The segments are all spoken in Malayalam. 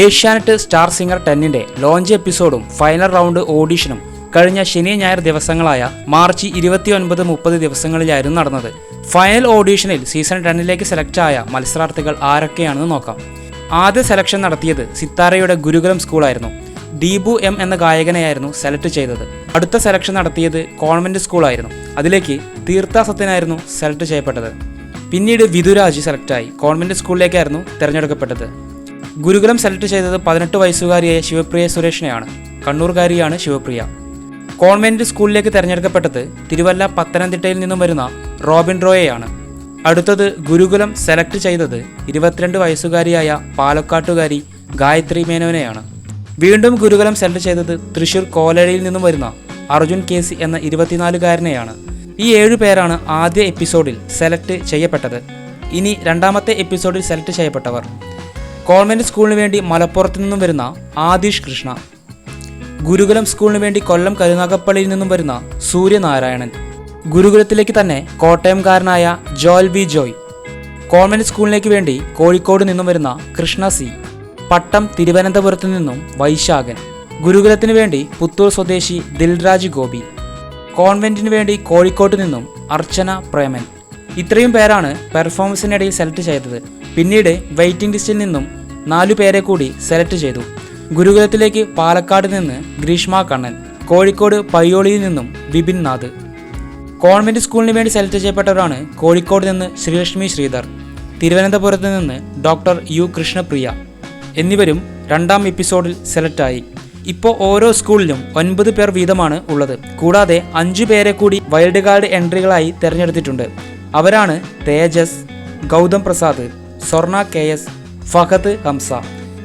ഏഷ്യാനെറ്റ് സ്റ്റാർ സിംഗർ ടെന്നിന്റെ ലോഞ്ച് എപ്പിസോഡും ഫൈനൽ റൗണ്ട് ഓഡിഷനും കഴിഞ്ഞ ശനി ഞായർ ദിവസങ്ങളായ മാർച്ച് ഇരുപത്തിയൊൻപത് മുപ്പത് ദിവസങ്ങളിലായിരുന്നു നടന്നത്. ഫൈനൽ ഓഡിഷനിൽ സീസൺ ടെന്നിലേക്ക് സെലക്ട് ആയ മത്സരാർത്ഥികൾ ആരൊക്കെയാണെന്ന് നോക്കാം. ആദ്യ സെലക്ഷൻ നടത്തിയത് സിത്താരയുടെ ഗുരുകുലം സ്കൂളായിരുന്നു. ദീപു എം എന്ന ഗായകനെയായിരുന്നു സെലക്ട് ചെയ്തത്. അടുത്ത സെലക്ഷൻ നടത്തിയത് കോൺവെന്റ് സ്കൂളായിരുന്നു. അതിലേക്ക് തീർത്ഥാസത്തിനായിരുന്നു സെലക്ട് ചെയ്യപ്പെട്ടത്. പിന്നീട് വിധുരാജ് സെലക്ടായി കോൺവെന്റ് സ്കൂളിലേക്കായിരുന്നു തിരഞ്ഞെടുക്കപ്പെട്ടത്. ഗുരുകുലം സെലക്ട് ചെയ്തത് പതിനെട്ട് വയസ്സുകാരിയായ ശിവപ്രിയ സുരേഷിനെയാണ്. കണ്ണൂർകാരിയാണ് ശിവപ്രിയ. കോൺവെന്റ് സ്കൂളിലേക്ക് തിരഞ്ഞെടുക്കപ്പെട്ടത് തിരുവല്ല പത്തനംതിട്ടയിൽ നിന്നും വരുന്ന റോബിൻ റോയെയാണ്. അടുത്തത് ഗുരുകുലം സെലക്ട് ചെയ്തത് ഇരുപത്തിരണ്ട് വയസ്സുകാരിയായ പാലക്കാട്ടുകാരി ഗായത്രി മേനോനെയാണ്. വീണ്ടും ഗുരുകുലം സെലക്ട് ചെയ്തത് തൃശൂർ കോലഴിയിൽ നിന്നും വരുന്ന അർജുൻ കേസി എന്ന ഇരുപത്തിനാലുകാരനെയാണ്. ഈ ഏഴു പേരാണ് ആദ്യ എപ്പിസോഡിൽ സെലക്ട് ചെയ്യപ്പെട്ടത്. ഇനി രണ്ടാമത്തെ എപ്പിസോഡിൽ സെലക്ട് ചെയ്യപ്പെട്ടവർ. കോൺവെന്റ് സ്കൂളിന് വേണ്ടി മലപ്പുറത്തു നിന്നും വരുന്ന ആദിഷ് കൃഷ്ണ. ഗുരുകുലം സ്കൂളിന് വേണ്ടി കൊല്ലം കരുനാഗപ്പള്ളിയിൽ നിന്നും വരുന്ന സൂര്യനാരായണൻ. ഗുരുകുലത്തിലേക്ക് തന്നെ കോട്ടയംകാരനായ ജോൽ ബി ജോയ്. കോൺവെന്റ് സ്കൂളിലേക്ക് വേണ്ടി കോഴിക്കോട് നിന്നും വരുന്ന കൃഷ്ണ സി. പട്ടം തിരുവനന്തപുരത്ത് നിന്നും വൈശാഖൻ. ഗുരുകുലത്തിന് വേണ്ടി പുത്തൂർ സ്വദേശി ദിൽരാജ് ഗോപി. കോൺവെന്റിന് വേണ്ടി കോഴിക്കോട്ട് നിന്നും അർച്ചന പ്രേമൻ. ഇത്രയും പേരാണ് പെർഫോമൻസിനിടയിൽ സെലക്ട് ചെയ്തത്. പിന്നീട് വെയിറ്റിംഗ് ലിസ്റ്റിൽ നിന്നും നാലു പേരെ കൂടി സെലക്ട് ചെയ്തു. ഗുരുകുലത്തിലേക്ക് പാലക്കാട് നിന്ന് ഗ്രീഷ്മ കണ്ണൻ കോഴിക്കോട് പയ്യോളിയിൽ നിന്നും വിപിൻ നാഥ്. കോൺവെന്റ് സ്കൂളിന് വേണ്ടി സെലക്ട് ചെയ്യപ്പെട്ടവരാണ് കോഴിക്കോട് നിന്ന് ശ്രീലക്ഷ്മി ശ്രീധർ തിരുവനന്തപുരത്ത് നിന്ന് ഡോക്ടർ യു കൃഷ്ണപ്രിയ എന്നിവരും രണ്ടാം എപ്പിസോഡിൽ സെലക്ടായി ഇപ്പോൾ ഓരോ സ്കൂളിലും ഒൻപത് പേർ വീതമാണ് ഉള്ളത്. കൂടാതെ അഞ്ചു പേരെ കൂടി വൈൽഡ് കാർഡ് എൻട്രികളായി തിരഞ്ഞെടുത്തിട്ടുണ്ട്. അവരാണ് തേജസ് ഗൗതം പ്രസാദ് സ്വർണ കെ എസ് ഫഹദ് ഹംസ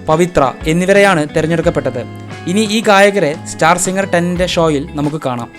പവിത്ര എന്നിവരെയാണ് തിരഞ്ഞെടുക്കപ്പെട്ടത്. ഇനി ഈ ഗായകരെ സ്റ്റാർ സിംഗർ ടെന്നിന്റെ ഷോയിൽ നമുക്ക് കാണാം.